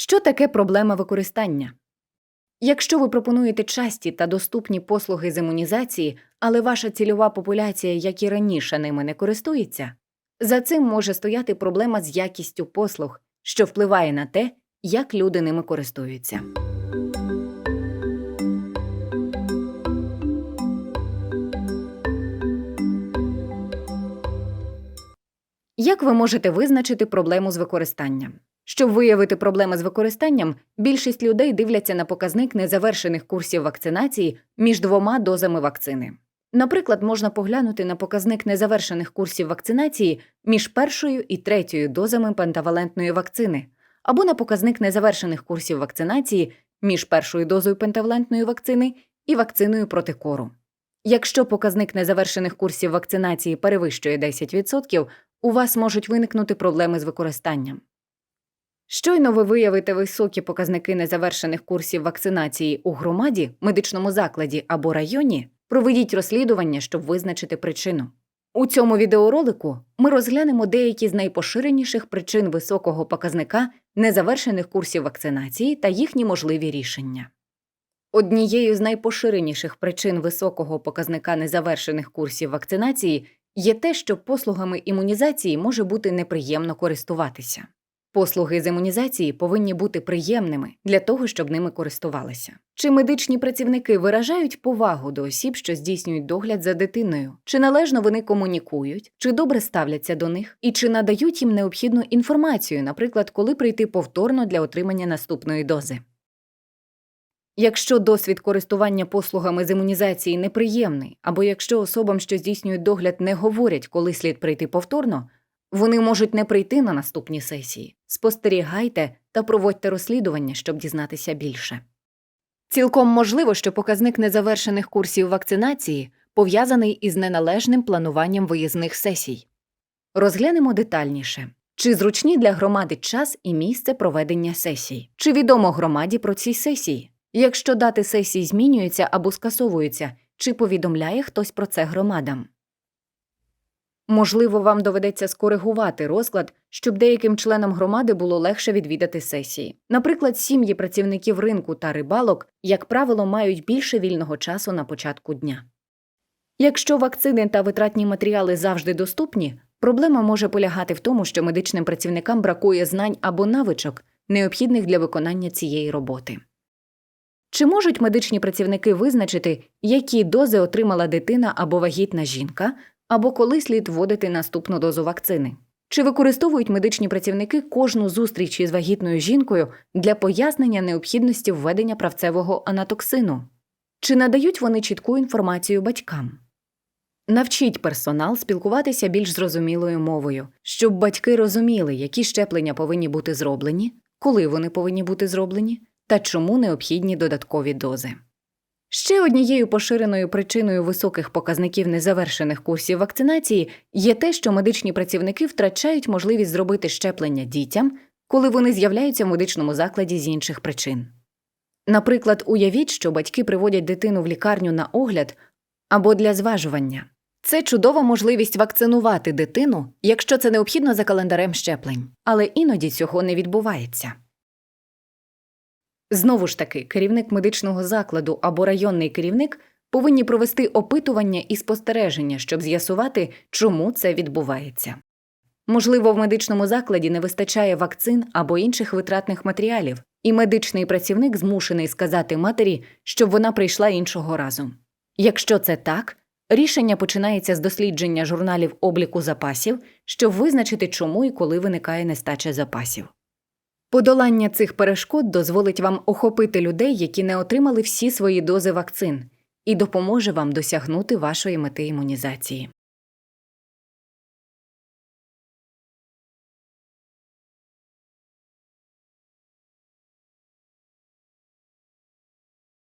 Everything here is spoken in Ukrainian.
Що таке проблема використання? Якщо ви пропонуєте часті та доступні послуги з імунізації, але ваша цільова популяція, як і раніше, ними не користується, за цим може стояти проблема з якістю послуг, що впливає на те, як люди ними користуються. Як ви можете визначити проблему з використанням? Щоб виявити проблеми з використанням, більшість людей дивляться на показник незавершених курсів вакцинації між двома дозами вакцини. Наприклад, можна поглянути на показник незавершених курсів вакцинації між першою і третьою дозами пентавалентної вакцини, або на показник незавершених курсів вакцинації між першою дозою пентавалентної вакцини і вакциною проти кору. Якщо показник незавершених курсів вакцинації перевищує 10%, у вас можуть виникнути проблеми з використанням. Щойно ви виявите високі показники незавершених курсів вакцинації у громаді, медичному закладі або районі, проведіть розслідування, щоб визначити причину. У цьому відеоролику ми розглянемо деякі з найпоширеніших причин високого показника незавершених курсів вакцинації та їхні можливі рішення. Однією з найпоширеніших причин високого показника незавершених курсів вакцинації є те, що послугами імунізації може бути неприємно користуватися. Послуги з імунізації повинні бути приємними для того, щоб ними користувалися. Чи медичні працівники виражають повагу до осіб, що здійснюють догляд за дитиною? Чи належно вони комунікують, чи добре ставляться до них, і чи надають їм необхідну інформацію, наприклад, коли прийти повторно для отримання наступної дози? Якщо досвід користування послугами з імунізації неприємний, або якщо особам, що здійснюють догляд, не говорять, коли слід прийти повторно, вони можуть не прийти на наступні сесії. Спостерігайте та проводьте розслідування, щоб дізнатися більше. Цілком можливо, що показник незавершених курсів вакцинації пов'язаний із неналежним плануванням виїзних сесій. Розглянемо детальніше. Чи зручні для громади час і місце проведення сесій? Чи відомо громаді про ці сесії? Якщо дати сесій змінюються або скасовуються, чи повідомляє хтось про це громадам? Можливо, вам доведеться скоригувати розклад, щоб деяким членам громади було легше відвідати сесії. Наприклад, сім'ї працівників ринку та рибалок, як правило, мають більше вільного часу на початку дня. Якщо вакцини та витратні матеріали завжди доступні, проблема може полягати в тому, що медичним працівникам бракує знань або навичок, необхідних для виконання цієї роботи. Чи можуть медичні працівники визначити, які дози отримала дитина або вагітна жінка, або коли слід вводити наступну дозу вакцини? Чи використовують медичні працівники кожну зустріч із вагітною жінкою для пояснення необхідності введення правцевого анатоксину? Чи надають вони чітку інформацію батькам? Навчіть персонал спілкуватися більш зрозумілою мовою, щоб батьки розуміли, які щеплення повинні бути зроблені, коли вони повинні бути зроблені та чому необхідні додаткові дози. Ще однією поширеною причиною високих показників незавершених курсів вакцинації є те, що медичні працівники втрачають можливість зробити щеплення дітям, коли вони з'являються в медичному закладі з інших причин. Наприклад, уявіть, що батьки приводять дитину в лікарню на огляд або для зважування. Це чудова можливість вакцинувати дитину, якщо це необхідно за календарем щеплень, але іноді цього не відбувається. Знову ж таки, керівник медичного закладу або районний керівник повинні провести опитування і спостереження, щоб з'ясувати, чому це відбувається. Можливо, в медичному закладі не вистачає вакцин або інших витратних матеріалів, і медичний працівник змушений сказати матері, щоб вона прийшла іншого разу. Якщо це так, рішення починається з дослідження журналів обліку запасів, щоб визначити, чому і коли виникає нестача запасів. Подолання цих перешкод дозволить вам охопити людей, які не отримали всі свої дози вакцин, і допоможе вам досягнути вашої мети імунізації.